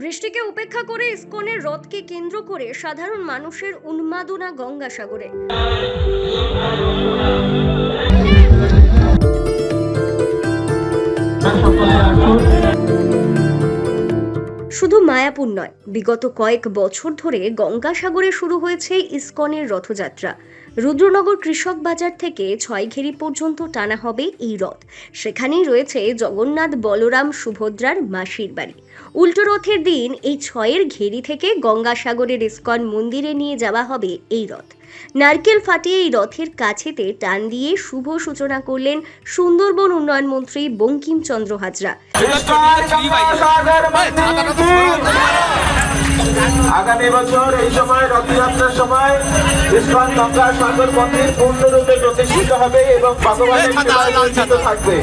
বৃষ্টিকে উপেক্ষা করে ইসকনের রথকে কেন্দ্র করে সাধারণ মানুষের উন্মাদনা গঙ্গাসাগরে। মায়াপুর নয়। বিগত কয়েক বছর ধরে গঙ্গাসাগরে শুরু হয়েছে ইসকনের রথযাত্রা। রুদ্রনগর কৃষক বাজার থেকে ছয়ঘেরি পর্যন্ত টানা হবে এই রথ। সেখানেই রয়েছে জগন্নাথ বলরাম সুভদ্রার মাসির বাড়ি। উল্টো রথের দিন এই ছয়ের ঘেরি থেকে গঙ্গাসাগরের ইস্কন মন্দিরে নিয়ে যাওয়া হবে এই রথ। নারকেল ফাটিয়ে এই রথের কাছেতে টান দিয়ে শুভ সূচনা করলেন সুন্দরবন উন্নয়ন মন্ত্রী বঙ্কিমচন্দ্র হাজরা। আগামী বছর এই সময় রথযাত্রার সময় ইস্কন গঙ্গা সাগর মন্দির পূর্ণরূপে প্রতিষ্ঠিত হবে এবং ভগবানের থাকবে।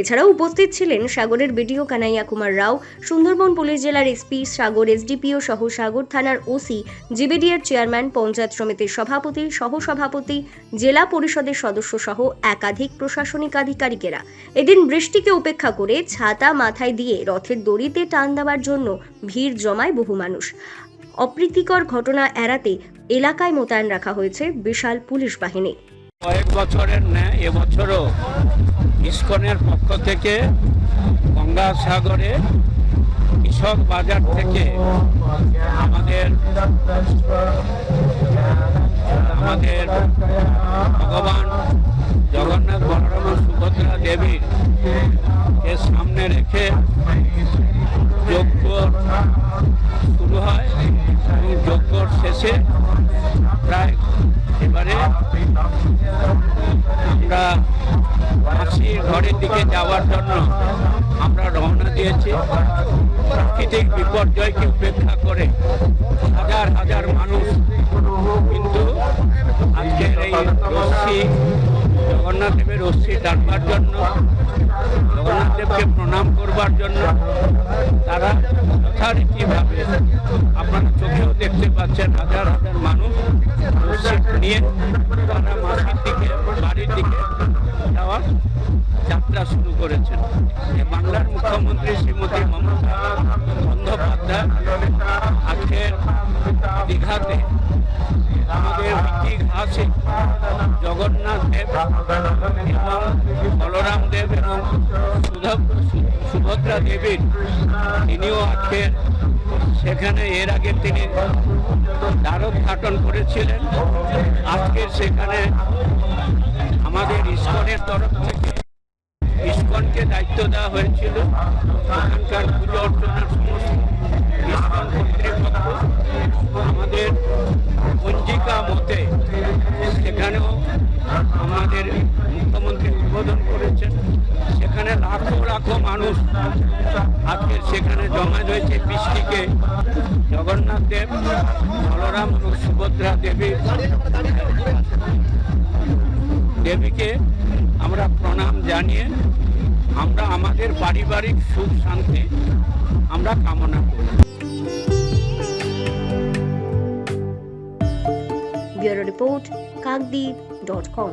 এছাড়াও উপস্থিত ছিলেন সাগরের বিডিও কানাইয়া কুমার রাও, সুন্দরবন পুলিশ জেলার এসপি, সাগর এসডিপিও সহ সাগর থানার ওসি জিবিডিআর চেয়ারম্যান, পঞ্চায়েত সমিতির সভাপতি, সহসভাপতি, জেলা পরিষদের সদস্য সহ একাধিক প্রশাসনিক আধিকারিকেরা। এদিন বৃষ্টিকে উপেক্ষা করে ছাতা মাথায় দিয়ে রথের দড়িতে টান দেওয়ার জন্য ভিড় জমায় বহু মানুষ। অপ্রীতিকর ঘটনা এড়াতে এলাকায় মোতায়েন রাখা হয়েছে বিশাল পুলিশ বাহিনী। কয়েক বছরের ন্যায়, এবছরও ইস্কনের পক্ষ থেকে গঙ্গাসাগরে কৃষক বাজার থেকে আমাদের আমাদের ভগবান জগন্নাথ বলরাম সুভদ্রা দেবীর এবারে আমরা মাসির ঘরের দিকে যাওয়ার জন্য আমরা রওনা দিয়েছি। প্রাকৃতিক বিপর্যয়কে উপেক্ষা করে হাজার হাজার মানুষ কিন্তু আজকের এই রশ্মি জগন্নাথ দেবের রশ্মি ডাকবার জন্য জগন্নাথ দেবকে প্রণাম করবার জন্য তারা যথারীতিভাবে আপনারা চোখেও দেখতে পাচ্ছেন হাজার হাজার মানুষ নিয়ে তারা মাসির দিকে বাড়ির দিকে যাওয়ার যাত্রা শুরু করেছেন। বাংলার মুখ্যমন্ত্রী শ্রীমতী মমতা বন্দ্যোপাধ্যায় আজকের দীঘাতে আমাদের ঘাসে জগন্নাথ দেব এবং বলরাম দেব এবং সুভদ্রা দেবীর, তিনিও আজকে সেখানে এর আগে তিনি দ্বারোদ্ঘাটন করেছিলেন। আজকে সেখানে আমাদের ইস্কনের তরফ থেকে ইস্কনকে দায়িত্ব দেওয়া হয়েছিল। সেখানকার পুজো অর্চনার সমস্ত ইস্কন কর্তৃপক্ষ লাখো লাখো মানুষ। আজকে সেখানে জমা রয়েছে বৃষ্টিকে। জগন্নাথ দেব, বলরাম সুভদ্রা দেবী। দেবীকে আমরা প্রণাম জানিয়ে আমরা আমাদের পারিবারিক সুখ শান্তি আমরা কামনা করি। Bureau report Kakdwip dot com.